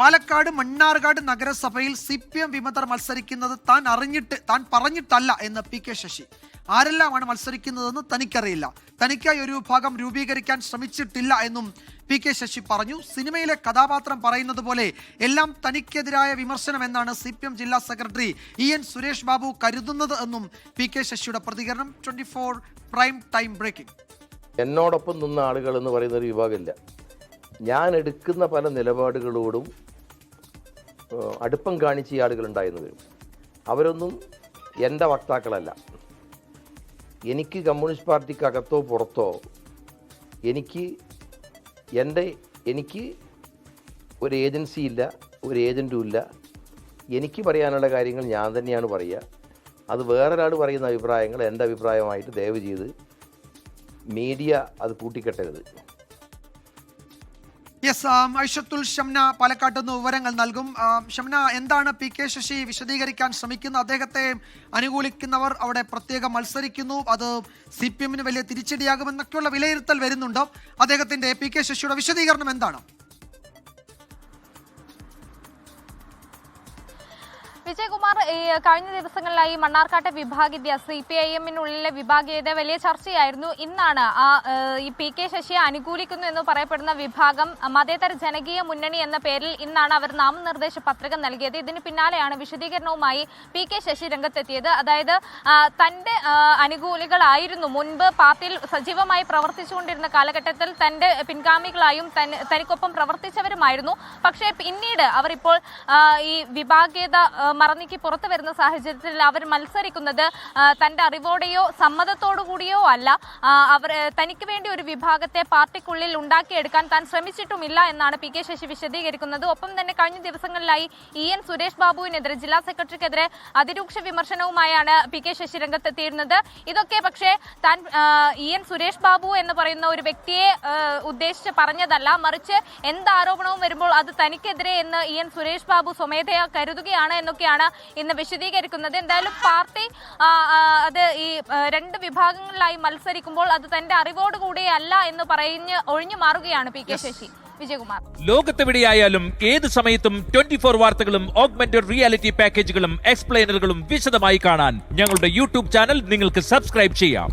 പാലക്കാട് മണ്ണാർക്കാട് നഗരസഭയിൽ C P M വിമതർ മത്സരിക്കുന്നത് താൻ അറിഞ്ഞിട്ട് താൻ പറഞ്ഞിട്ടല്ല എന്ന് പി കെ ശശി. ആരെല്ലാമാണ് മത്സരിക്കുന്നതെന്ന് തനിക്കറിയില്ല. തനിക്കായി ഒരു വിഭാഗം രൂപീകരിക്കാൻ ശ്രമിച്ചിട്ടില്ല എന്നും പി കെ ശശി പറഞ്ഞു. സിനിമയിലെ കഥാപാത്രം പറയുന്നത് പോലെ എല്ലാം തനിക്കെതിരായ വിമർശനം എന്നാണ് സി പി എം ജില്ലാ secretary E N Suresh Babu കരുതുന്നത് എന്നും പി കെ ശശിയുടെ പ്രതികരണം twenty four prime time breaking. എന്നോടൊപ്പം നിന്ന ആളുകൾ എന്ന് പറയുന്ന ഒരു വിഭാഗമില്ല. ഞാൻ എടുക്കുന്ന പല നിലപാടുകളോടും അടുപ്പം കാണിച്ച ഈ ആളുകളുണ്ടായിരുന്നു വരും അവരൊന്നും എന്റെ വക്താക്കളല്ല. എനിക്ക് കമ്മ്യൂണിസ്റ്റ് പാർട്ടിക്ക് അകത്തോ പുറത്തോ എനിക്ക് എന്റെ എനിക്ക് ഒരു ഏജൻസി ഇല്ല ഒരു ഏജന്റും ഇല്ല. എനിക്ക് പറയാനുള്ള കാര്യങ്ങൾ ഞാൻ തന്നെയാണ് പറയുക. അത് വേറൊരാൾ പറയുന്ന അഭിപ്രായങ്ങൾ എന്റെ അഭിപ്രായമായിട്ട് ദയവ് ചെയ്ത് മീഡിയ അത് കൂട്ടിക്കെട്ടരുത്. യെസ് ഐഷത്തുൽ ഷംന പാലക്കാട്ട് നിന്ന് വിവരങ്ങൾ നൽകും. ആ, ഷംന എന്താണ് പി കെ ശശി വിശദീകരിക്കാൻ ശ്രമിക്കുന്നത് അദ്ദേഹത്തെ അനുകൂലിക്കുന്നവർ അവിടെ പ്രത്യേകം മത്സരിക്കുന്നു. അത് സി പി എമ്മിന് വലിയ തിരിച്ചടിയാകുമെന്നൊക്കെയുള്ള വിലയിരുത്തൽ വരുന്നുണ്ടോ. അദ്ദേഹത്തിന്റെ പി കെ ശശിയുടെ വിശദീകരണം എന്താണ്? വിജയകുമാർ ഈ കഴിഞ്ഞ ദിവസങ്ങളിലായി മണ്ണാർക്കാട്ടെ വിഭാഗീയത സി പി ഐ എമ്മിനുള്ളിലെ വിഭാഗീയത വലിയ ചർച്ചയായിരുന്നു. ഇന്നാണ് ആ ഈ പി കെ ശശിയെ അനുകൂലിക്കുന്നു എന്ന് പറയപ്പെടുന്ന വിഭാഗം മതേതര ജനകീയ മുന്നണി എന്ന പേരിൽ ഇന്നാണ് അവർ നാമനിർദ്ദേശ പത്രിക നൽകിയത്. ഇതിന് പിന്നാലെയാണ് വിശദീകരണവുമായി പി കെ ശശി രംഗത്തെത്തിയത്. അതായത് തന്റെ അനുകൂലികളായിരുന്നു. മുൻപ് പാർട്ടിയിൽ സജീവമായി പ്രവർത്തിച്ചുകൊണ്ടിരുന്ന കാലഘട്ടത്തിൽ തന്റെ പിൻഗാമികളായും തനിക്കൊപ്പം പ്രവർത്തിച്ചവരുമായിരുന്നു. പക്ഷേ പിന്നീട് അവർ ഇപ്പോൾ ഈ വിഭാഗീയത മറന്നീക്കി പുറത്തു വരുന്ന സാഹചര്യത്തിൽ അവർ മത്സരിക്കുന്നത് തന്റെ അറിവോടെയോ സമ്മതത്തോടു കൂടിയോ അല്ല. അവർ തനിക്ക് വേണ്ടി ഒരു വിഭാഗത്തെ പാർട്ടിക്കുള്ളിൽ ഉണ്ടാക്കിയെടുക്കാൻ താൻ ശ്രമിച്ചിട്ടുമില്ല എന്നാണ് പി കെ ശശി വിശദീകരിക്കുന്നത്. ഒപ്പം തന്നെ കഴിഞ്ഞ ദിവസങ്ങളിലായി ഇ എൻ സുരേഷ് ബാബുവിനെതിരെ ജില്ലാ സെക്രട്ടറിക്കെതിരെ അതിരൂക്ഷ വിമർശനവുമായാണ് പി കെ ശശി രംഗത്തെത്തിയിരുന്നത്. ഇതൊക്കെ പക്ഷേ താൻ ഇ എൻ സുരേഷ് ബാബു എന്ന് പറയുന്ന ഒരു വ്യക്തിയെ ഉദ്ദേശിച്ച് പറഞ്ഞതല്ല. മറിച്ച് എന്ത് ആരോപണവും വരുമ്പോൾ അത് തനിക്കെതിരെ എന്ന് ഇ എൻ സുരേഷ് ബാബു സ്വമേധയാ കരുതുകയാണ് എന്നൊക്കെയാണ് ഇന്ന് വിശദീകരിക്കുന്നത്. എന്തായാലും പാർട്ടി അത് ഈ രണ്ട് വിഭാഗങ്ങളിലായി മത്സരിക്കുമ്പോൾ അത് തന്റെ അറിവോടുകൂടി അല്ല എന്ന് പറഞ്ഞ് ഒഴിഞ്ഞു മാറുകയാണ് പി കെ ശശി. വിജയകുമാർ. ലോകത്തെവിടെയായാലും ഏത് സമയത്തും ട്വന്റി ഫോർ വാർത്തകളും ഓഗ്മെന്റഡ് റിയാലിറ്റി പാക്കേജുകളും എക്സ്പ്ലെയിനറുകളും വിശദമായി കാണാൻ ഞങ്ങളുടെ യൂട്യൂബ് ചാനൽ നിങ്ങൾക്ക് സബ്സ്ക്രൈബ് ചെയ്യാം.